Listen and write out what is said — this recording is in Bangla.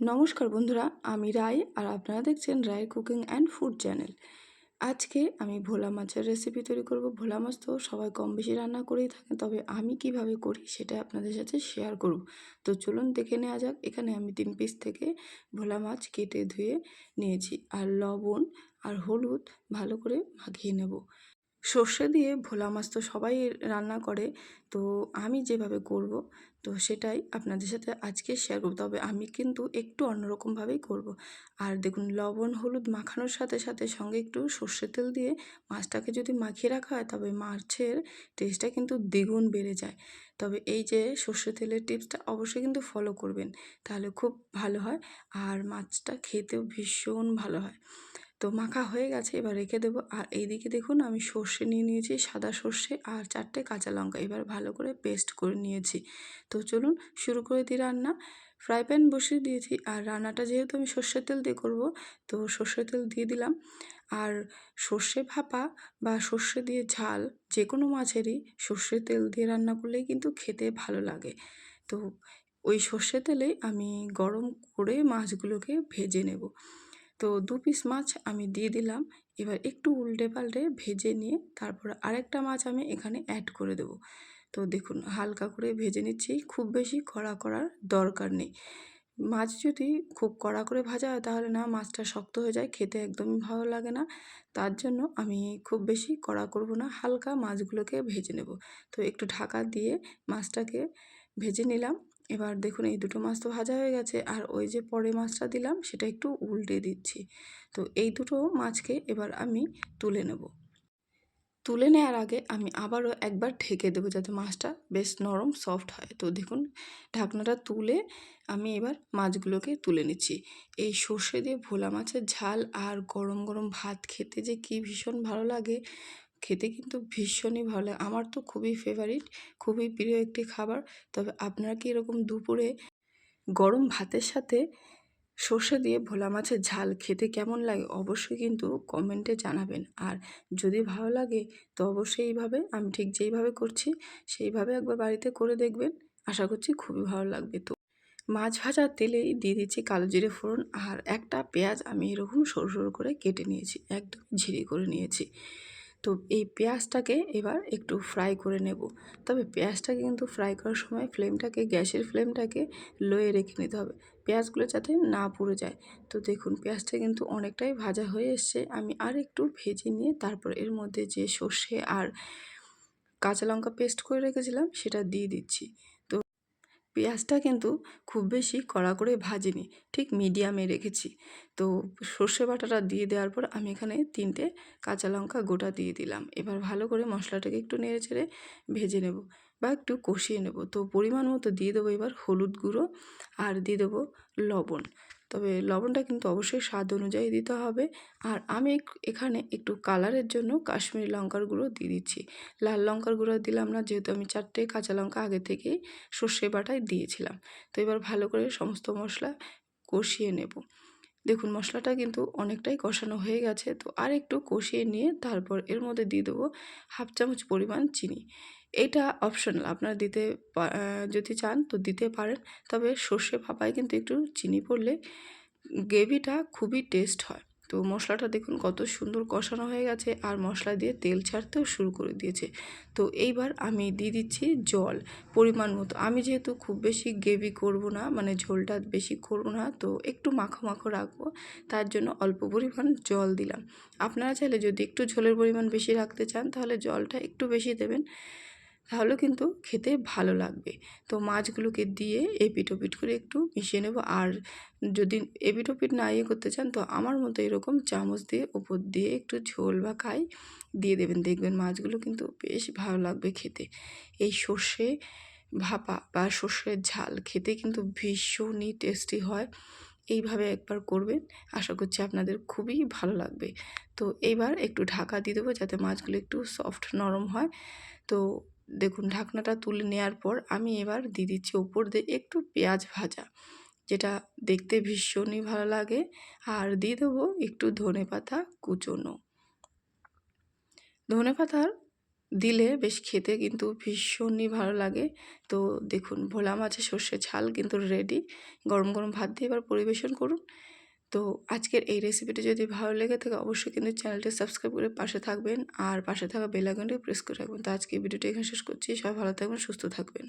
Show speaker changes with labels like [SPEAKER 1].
[SPEAKER 1] নমস্কার বন্ধুরা, আমি রায় আর আপনারা দেখছেন Roy cooking and food channel. আজকে আমি ভোলা মাছের রেসিপি তৈরি করব। ভোলা মাছ তো সবাই কম বেশি রান্না করেই থাকেন তবে আমি কীভাবে করি সেটা আপনাদের সাথে শেয়ার করব। তো চলুন দেখে নেওয়া যাক। এখানে আমি তিন পিস থেকে ভোলা মাছ কেটে ধুয়ে নিয়েছি আর লবণ আর হলুদ ভালো করে মাখিয়ে নেব। সর্ষে দিয়ে ভোলা মাছ তো সবাই রান্না করে, তো আমি যেভাবে করব তো সেটাই আপনাদের সাথে আজকে শেয়ার করব। তবে আমি কিন্তু একটু অন্যরকমভাবেই করব। আর দেখুন, লবণ, হলুদ মাখানোর সাথে সাথে সঙ্গে একটু সর্ষে তেল দিয়ে মাছটাকে যদি মাখিয়ে রাখা হয়, তবে মাছের টেস্টটা কিন্তু দ্বিগুণ বেড়ে যায়। তবে এই যে সর্ষে তেলের টিপসটা অবশ্যই কিন্তু ফলো করবেন। তাহলে খুব ভালো হয়। আর মাছটা খেতেও ভীষণ ভালো হয়। তো মাখা হয়ে গেছে, এবার রেখে দেবো। আর এইদিকে দেখুন, আমি সর্ষে নিয়ে নিয়েছি, সাদা সর্ষে আর চারটে কাঁচা লঙ্কা। এবার ভালো করে পেস্ট করে নিয়েছি। তো চলুন, শুরু করে দিই রান্না। ফ্রাই প্যান বসিয়ে দিয়েছি, আর রান্নাটা যেহেতু আমি সর্ষের তেল দিয়ে করব, তো সর্ষের তেল দিয়ে দিলাম। আর সর্ষে ভাপা বা সর্ষে দিয়ে ঝাল যে কোনো মাছেরই সর্ষের তেল দিয়ে রান্না করলেই কিন্তু খেতে ভালো লাগে। তো ওই সর্ষে তেলেই আমি গরম করে মাছগুলোকে ভেজে নেব। তো দু পিস মাছ আমি দিয়ে দিলাম। এবার একটু উল্টে পাল্টে ভেজে নিয়ে তারপর আরেকটা মাছ আমি এখানে অ্যাড করে দেবো। তো দেখুন, হালকা করে ভেজে নিচ্ছি, খুব বেশি কড়া করার দরকার নেই। মাছ যদি খুব কড়া করে ভাজা হয় তাহলে না মাছটা শক্ত হয়ে যায়, খেতে একদমই ভালো লাগে না। তার জন্য আমি খুব বেশি কড়া করব না, হালকা মাছগুলোকে ভেজে নেব। তো একটু ঢাকা দিয়ে মাছটাকে ভেজে নিলাম। এবার দেখুন, এই দুটো মাছ তো ভাজা হয়ে গেছে। আর ওই যে পরে মাছটা দিলাম, সেটা একটু উল্টে দিচ্ছি। তো এই দুটো মাছকে এবার আমি তুলে নেব। তুলে নেওয়ার আগে আমি আবারও একবার ঢেকে দেবো যাতে মাছটা বেশ নরম, সফট হয়। তো দেখুন, ঢাকনাটা তুলে আমি এবার মাছগুলোকে তুলে নিচ্ছি। এই সর্ষে দিয়ে ভোলা মাছের ঝাল আর গরম গরম ভাত খেতে যে কি ভীষণ ভালো লাগে খেতে কিন্তু ভীষণই ভালো লাগে। আমার তো খুবই ফেভারিট খুবই প্রিয় একটি খাবার। তবে আপনারা কি এরকম দুপুরে গরম ভাতের সাথে সর্ষে দিয়ে ভোলা মাছের ঝাল খেতে কেমন লাগে অবশ্যই কিন্তু কমেন্টে জানাবেন। আর যদি ভালো লাগে তো অবশ্যই এইভাবে, আমি ঠিক যেইভাবে করছি সেইভাবে একবার বাড়িতে করে দেখবেন। আশা করছি খুবই ভালো লাগবে। তো মাছ ভাজার তেলেই দিয়ে দিচ্ছি কালো জিরে ফোড়ন আর একটা পেঁয়াজ আমি এরকম সরু সরু করে কেটে নিয়েছি একদম ঝিরি করে নিয়েছি। তো এই পেঁয়াজটাকে এবার একটু ফ্রাই করে নেব। তবে পেঁয়াজটাকে কিন্তু ফ্রাই করার সময় ফ্লেমটাকে গ্যাসের ফ্লেমটাকে লোয়ে রেখে নিতে হবে। পেঁয়াজগুলো যাতে না পুড়ে যায়। তো দেখুন, পেঁয়াজটা কিন্তু অনেকটাই ভাজা হয়ে এসছে। আমি আর একটু ভেজে নিয়ে তারপর এর মধ্যে যে সর্ষে আর কাঁচা লঙ্কা পেস্ট করে রেখেছিলাম, সেটা দিয়ে দিচ্ছি। পেঁয়াজটা কিন্তু খুব বেশি কড়া করে ভাজিনি, ঠিক মিডিয়ামে রেখেছি। তো সর্ষে বাটাটা দিয়ে দেওয়ার পর আমি এখানে তিনটে কাঁচা লঙ্কা গোটা দিয়ে দিলাম। এবার ভালো করে মশলাটাকে একটু নেড়ে চেড়ে ভেজে নেব বা একটু কষিয়ে নেব। তো পরিমাণ মতো দিয়ে দেবো এবার হলুদ গুঁড়ো আর দিয়ে দেবো লবণ। তবে লবণটা কিন্তু অবশ্যই স্বাদ অনুযায়ী দিতে হবে। আর আমি এখানে একটু কালারের জন্য কাশ্মীরি লঙ্কার গুঁড়ো দিয়ে দিচ্ছি। লাল লঙ্কার গুঁড়ো দিলাম না, যেহেতু আমি চারটে কাঁচা লঙ্কা আগে থেকেই সর্ষে বাটায় দিয়েছিলাম। তো এবার ভালো করে সমস্ত মশলা কষিয়ে নেব। দেখুন, মশলাটা কিন্তু অনেকটাই কষানো হয়ে গেছে। তো আর একটু কষিয়ে নিয়ে তারপর এর মধ্যে দিয়ে দেবো হাফ চামচ পরিমাণ চিনি। এটা অপশনাল আপনারা দিতে যদি চান তো দিতে পারেন। তবে সর্ষে ভাপায় কিন্তু একটু চিনি পড়লে গ্রেভিটা খুবই টেস্ট হয়। তো মশলাটা দেখুন কত সুন্দর কষানো হয়ে গেছে আর মশলা দিয়ে তেল ছাড়তেও শুরু করে দিয়েছে। তো এইবার আমি দিয়ে দিচ্ছি জল, পরিমাণ মতো। আমি যেহেতু খুব বেশি গ্রেভি করব না মানে ঝোলটা বেশি করব না, তো একটু মাখো মাখো রাখব, তার জন্য অল্প পরিমাণ জল দিলাম। আপনারা চাইলে যদি একটু ঝোলের পরিমাণ বেশি রাখতে চান, তাহলে জলটা একটু বেশি দেবেন। তাহলেও কিন্তু খেতে ভালো লাগবে। তো মাছগুলোকে দিয়ে এপিট ওপিট করে একটু মিশিয়ে নেব। আর যদি এপিট ওপিট না ইয়ে করতে চান, তো আমার মতো এরকম চামচ দিয়ে, ওপর দিয়ে একটু ঝোল বা খাই দিয়ে দেবেন। দেখবেন মাছগুলো কিন্তু বেশ ভালো লাগবে খেতে। এই সর্ষে ভাপা বা সর্ষের ঝাল খেতে কিন্তু ভীষণই টেস্টি হয়। এইভাবে একবার করবেন, আশা করছি আপনাদের খুবই ভালো লাগবে। তো এইবার একটু ঢাকা দিয়ে দেবো যাতে মাছগুলো একটু সফট নরম হয়। তো দেখুন, ঢাকনাটা তুলে নেওয়ার পর আমি এবার দিয়ে দিচ্ছি ওপর দিয়ে একটু পেঁয়াজ ভাজা, যেটা দেখতে ভীষণই ভালো লাগে। আর দিয়ে দেবো একটু ধনে পাতা কুচোনো। ধনে পাতার দিলে বেশ খেতে কিন্তু ভীষণই ভালো লাগে। তো দেখুন, ভোলা মাছের সর্ষে ঝাল কিন্তু রেডি গরম গরম ভাত দিয়ে এবার পরিবেশন করুন। তো আজকের এই রেসিপিটি যদি ভালো লেগে থাকে, অবশ্যই কিন্তু চ্যানেলটি সাবস্ক্রাইব করে পাশে থাকবেন। আর পাশে থাকা বেল আইকনটি প্রেস করে রাখবেন। তো আজকে ভিডিওটি এখানে শেষ করছি। সবাই ভালো থাকবেন, সুস্থ থাকবেন।